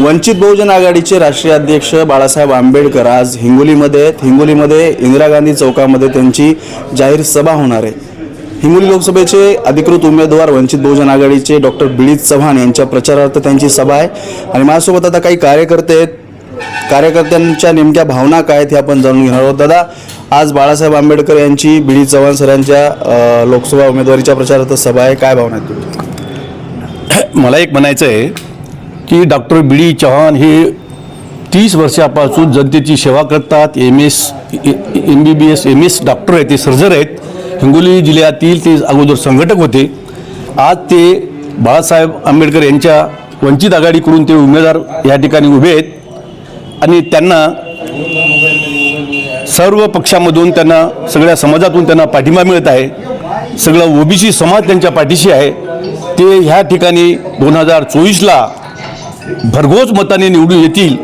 वंचित बहुजन आघाडीचे राष्ट्रीय अध्यक्ष बाळासाहेब आंबेडकर आज हिंगोलीमध्ये आहेत. हिंगोलीमध्ये इंदिरा गांधी चौकामध्ये त्यांची जाहीर सभा होणार आहे. हिंगोली लोकसभेचे अधिकृत उमेदवार वंचित बहुजन आघाडीचे डॉक्टर बिळीत चव्हाण यांच्या प्रचारार्थ त्यांची सभा आहे. आणि माझ्यासोबत आता काही कार्यकर्ते आहेत. कार्यकर्त्यांच्या नेमक्या भावना काय आहेत हे आपण जाणून घेणार आहोत. दादा आज बाळासाहेब आंबेडकर यांची बिळीत चव्हाण सरांच्या लोकसभा उमेदवारीच्या प्रचारार्थ सभा आहे. काय भावना आहेत मला एक म्हणायचं आहे. की डॉक्टर बी डी चव्हाण हे तीस वर्षापासून जनतेची सेवा करतात. M S M B B S M S doctor आहेत ते सर्जर आहेत. हिंगोली जिल्ह्यातील ते अगोदर संघटक होते. आज ते बाळासाहेब आंबेडकर यांच्या वंचित आघाडीकडून ते उमेदवार या ठिकाणी उभे आहेत. आणि त्यांना सर्व पक्षामधून त्यांना सगळ्या समाजातून त्यांना पाठिंबा मिळत आहे. सगळं ओबीसी समाज त्यांच्या पाठीशी आहे. ते ह्या ठिकाणी दोन हजार चोवीसला भरघोस मताने निवडून येतील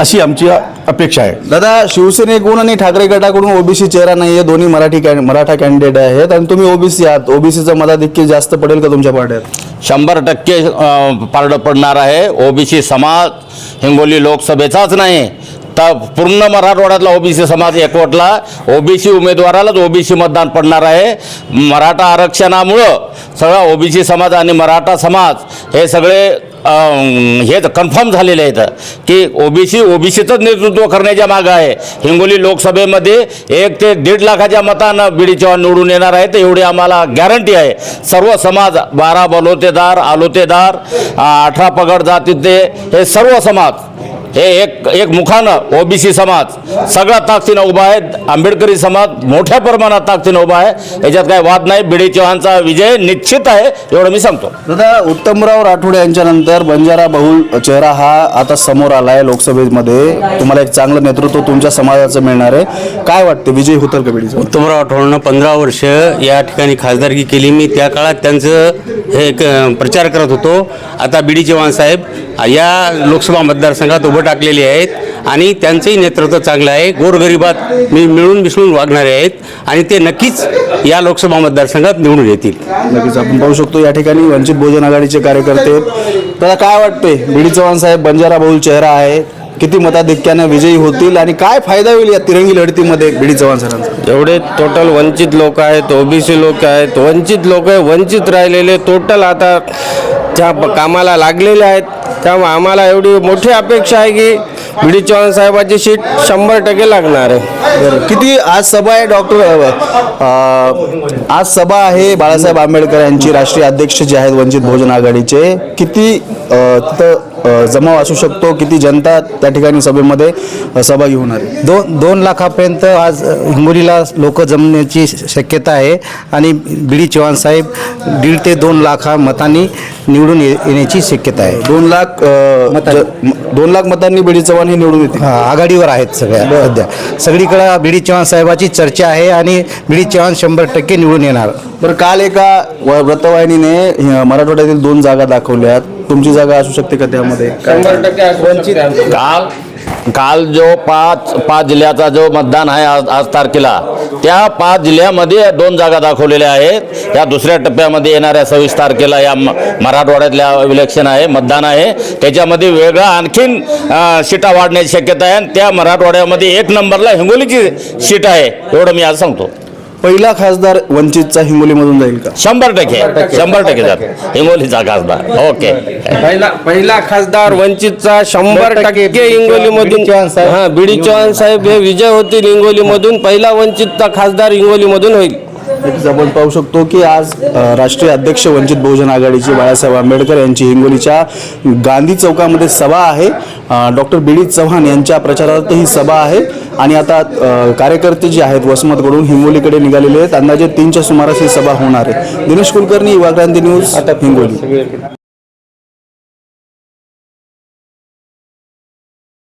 अशी आमची अपेक्षा आहे. दादा शिवसेनेकडून आणि ठाकरे गटाकडून ओबीसी चेहरा नाही आहे दोन्ही मराठी कॅ मराठा कॅन्डिडेट आहेत. आणि तुम्ही ओबीसी आहात. ओबीसीचं मताधिक्य जास्त पडेल का तुमच्या पार्ट्यात शंभर टक्के पारडं पडणार आहे. ओबीसी समाज हिंगोली लोकसभेचाच नाही. तर पूर्ण मराठवाड्यातला ओबीसी समाज एकवटला. ओबीसी उमेदवारालाच ओबीसी मतदान पडणार आहे. मराठा आरक्षणामुळं सगळा ओबीसी समाज आणि मराठा समाज हे सगळे हे कन्फर्म झालेले आहेत की ओबीसी ओबीसीचंच नेतृत्व करण्याच्या मागं आहे. हिंगोली लोकसभेमध्ये एक ते दीड लाखाच्या मतानं बीडी चव्हाण निवडून येणार आहे तर एवढी आम्हाला गॅरंटी आहे. सर्व समाज बारा बलोतेदार आलोतेदार अठरा पगड जातीचे हे सर्व समाज हे एक एक मुखानं ओबीसी समाज. सगळा ताकदीनं उभा आहे. आंबेडकरी समाज मोठ्या प्रमाणात ताकदीनं उभा आहे. याच्यात काही वाद नाही. बीडी चव्हाणचा विजय निश्चित आहे एवढं मी सांगतो. दादा उत्तमराव राठोड यांच्यानंतर बंजारा बहुल चेहरा हा आता समोर आलाय लोकसभेमध्ये. तुम्हाला एक चांगलं नेतृत्व तुमच्या समाजाचं मिळणार आहे. काय वाटतं? विजय होतील का बिडीचं उत्तमराव आठवडनं पंधरा वर्ष या ठिकाणी खासदारकी केली. मी त्या काळात त्यांचं हे एक अ, प्रचार करत होतो. आता बी डी चव्हाण साहेब या लोकसभा मतदारसंघात उभं टाकलेले आहेत आणि त्यांचंही नेतृत्व चांगलं आहे. गोरगरिबात मी मिळून मिसळून वागणारे आहेत आणि ते नक्कीच या लोकसभा मतदारसंघात निवडून येतील. नक्कीच आपण पाहू शकतो या ठिकाणी वंचित बहुजन आघाडीचे कार्यकर्ते. आहेत. त्याला काय वाटतंय बीडी चव्हाण साहेब बंजारा बहुल चेहरा आहे. किती मताधिक्याने विजयी होतील आणि काय फायदा होईल या तिरंगी लढतीमध्ये बीडी चव्हाण सरांचा? एवढे टोटल वंचित लोक आहेत ओबीसी लोक आहेत. वंचित लोक आहे वंचित राहिलेले टोटल आता त्या प- कामाला लागलेले आहेत त्यामुळे आम्हाला एवढी मोठी अपेक्षा आहे की बी डी चव्हाण साहेबाची सीट शंभर टक्के लागणार आहे बरं. किती आज सभा आहे डॉक्टर आज सभा आहे बाळासाहेब आंबेडकर यांची राष्ट्रीय अध्यक्ष जे आहेत वंचित बहुजन आघाडीचे किती अ, तिथं जमाव असू शकतो किती जनता त्या ठिकाणी सभेमध्ये सहभागी होणार आहे. दोन दोन लाखापर्यंत आज हिंगोलीला लोक जमण्याची शक्यता आहे आणि बी डी चव्हाण साहेब दीड ते दोन लाखा मतांनी निवडून ये- येण्याची शक्यता आहे. दोन लाख दोन लाख मतांनी बीडी चव्हाण हे निवडून येतील. हा, आघाडीवर आहेत सगळ्या. सध्या सगळीकडे बी डी चव्हाण साहेबाची चर्चा आहे आणि बी डी चव्हाण शंभर टक्के निवडून येणार. बरं काल एका व- वृत्तवाहिनीने अ, मराठवाड्यातील दोन जागा दाखवल्यात. तुमची जागा असू शकते का त्यामध्ये? काल काल जो पाच पाच जिल्ह्याचा जो मतदान आहे आज आज तारखेला त्या पाच जिल्ह्यामध्ये दोन जागा दाखवलेल्या आहेत. या दुसऱ्या टप्प्यामध्ये येणाऱ्या सव्वीस तारखेला या म- मराठवाड्यातल्या इलेक्शन आहे मतदान आहे. त्याच्यामध्ये वेगळा आणखीन सीटा वाढण्याची शक्यता आहे. आणि त्या मराठवाड्यामध्ये एक नंबरला हिंगोलीची सीट आहे. एवढं मी आज सांगतो. पहिला खासदार वंचितचा हिंगोलीमधून जाईल का? शंभर टक्के शंभर टक्के. जात. हिंगोलीचा खासदार. ओके. पहिला पहिला खासदार वंचितचा शंभर टक्के हिंगोलीमधून हा बी डी चव्हाण साहेब हे विजय होतील हिंगोलीमधून. पहिला वंचितचा खासदार हिंगोलीमधून होईल. नक्कीच आपण पाहू शकतो की आज राष्ट्रीय अध्यक्ष वंचित बहुजन आघाडीचे बाळासाहेब आंबेडकर यांची हिंगोलीच्या गांधी चौकामध्ये सभा आहे. डॉक्टर बी डी चव्हाण यांच्या प्रचारार्थ ही सभा आहे. आणि आता कार्यकर्ते जे आहेत वसमतकडून हिंगोलीकडे निघालेले आहेत. अंदाजे तीनच्या सुमारास ही सभा होणार आहे. दिनेश कुलकर्णी युवा क्रांती न्यूज हिंगोली.